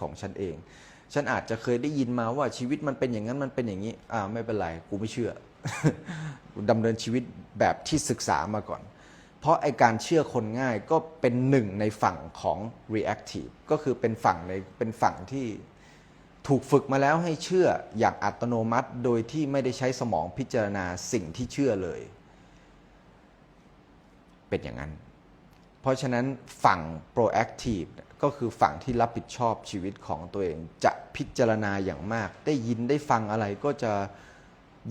ของฉันเอง ฉันอาจจะเคยได้ยินมาว่าชีวิตมันเป็นอย่างนั้นมันเป็นอย่างนี้ อ่าไม่เป็นไรกูไม่เชื่อดำเนินชีวิตแบบที่ศึกษามาก่อน เพราะไอการเชื่อคนง่ายก็เป็นหนึ่งในฝั่งของ reactive ก็คือเป็นฝั่งในเป็นฝั่งที่ถูกฝึกมาแล้วให้เชื่ออย่างอัตโนมัติ โดยที่ไม่ได้ใช้สมองพิจารณาสิ่งที่เชื่อเลย เป็นอย่างนั้น เพราะฉะนั้นฝั่ง proactive ก็คือฝั่งที่รับผิดชอบชีวิตของตัวเองจะพิจารณาอย่างมาก ได้ยินได้ฟังอะไรก็จะ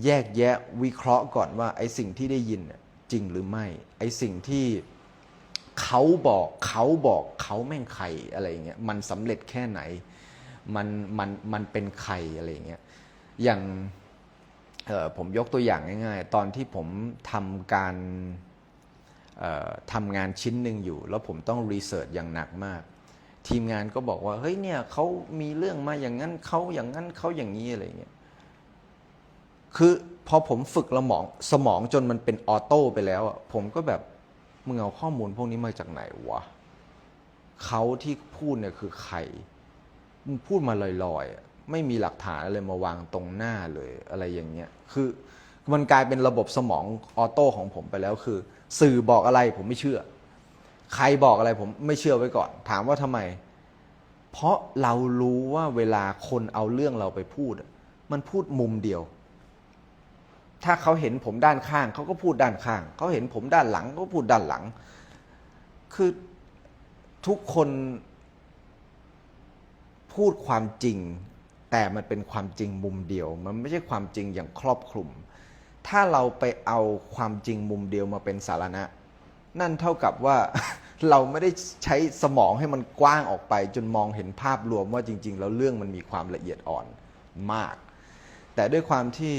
แยกแยะวิเคราะห์ก่อนว่าไอ้สิ่งที่ได้ยินจริงหรือไม่ไอ้สิ่งที่เขาบอกเขาบอกเขาแม่งใครอะไรเงี้ยมันสำเร็จแค่ไหนมันมันมันเป็นใครอะไรเงี้ยอย่างออผมยกตัวอย่างง่ายๆ ตอนที่ผมทำการออทำงานชิ้นหนึ่งอยู่ แล้วผมต้องรีเสิร์ชอย่างหนักมาก ทีมงานก็บอกว่า เฮ้ยเนี่ยเขามีเรื่องมาอย่างนั้นเขาอย่างนั้นเขาอย่างนี้อะไรเงี้ยคือพอผมฝึกละหมองสมองจนมันเป็นออโต้ไปแล้วอะผมก็แบบมึงเอาข้อมูลพวกนี้มาจากไหนวะเขาที่พูดเนี่ยคือใครมึงพูดมาลอยๆอะไม่มีหลักฐานอะไรมาวางตรงหน้าเลยอะไรอย่างเงี้ยคือมันกลายเป็นระบบสมองออโต้ของผมไปแล้วคือ สื่อบอกอะไรผมไม่เชื่อ ใครบอกอะไรผมไม่เชื่อไว้ก่อน ถามว่าทำไม เพราะเรารู้ว่าเวลาคนเอาเรื่องเราไปพูด มันพูดมุมเดียว ถ้าเขาเห็นผมด้านข้าง เขาก็พูดด้านข้าง เขาเห็นผมด้านหลัง ก็พูดด้านหลัง คือทุกคนพูดความจริง แต่มันเป็นความจริงมุมเดียว มันไม่ใช่ความจริงอย่างครอบคลุม ถ้าเราไปเอาความจริงมุมเดียวมาเป็นสาระนั่นเท่ากับว่า เราไม่ได้ใช้สมองให้มันกว้างออกไป จนมองเห็นภาพรวมว่าจริง ๆ แล้วเรื่องมันมีความละเอียดอ่อนมาก แต่ด้วยความที่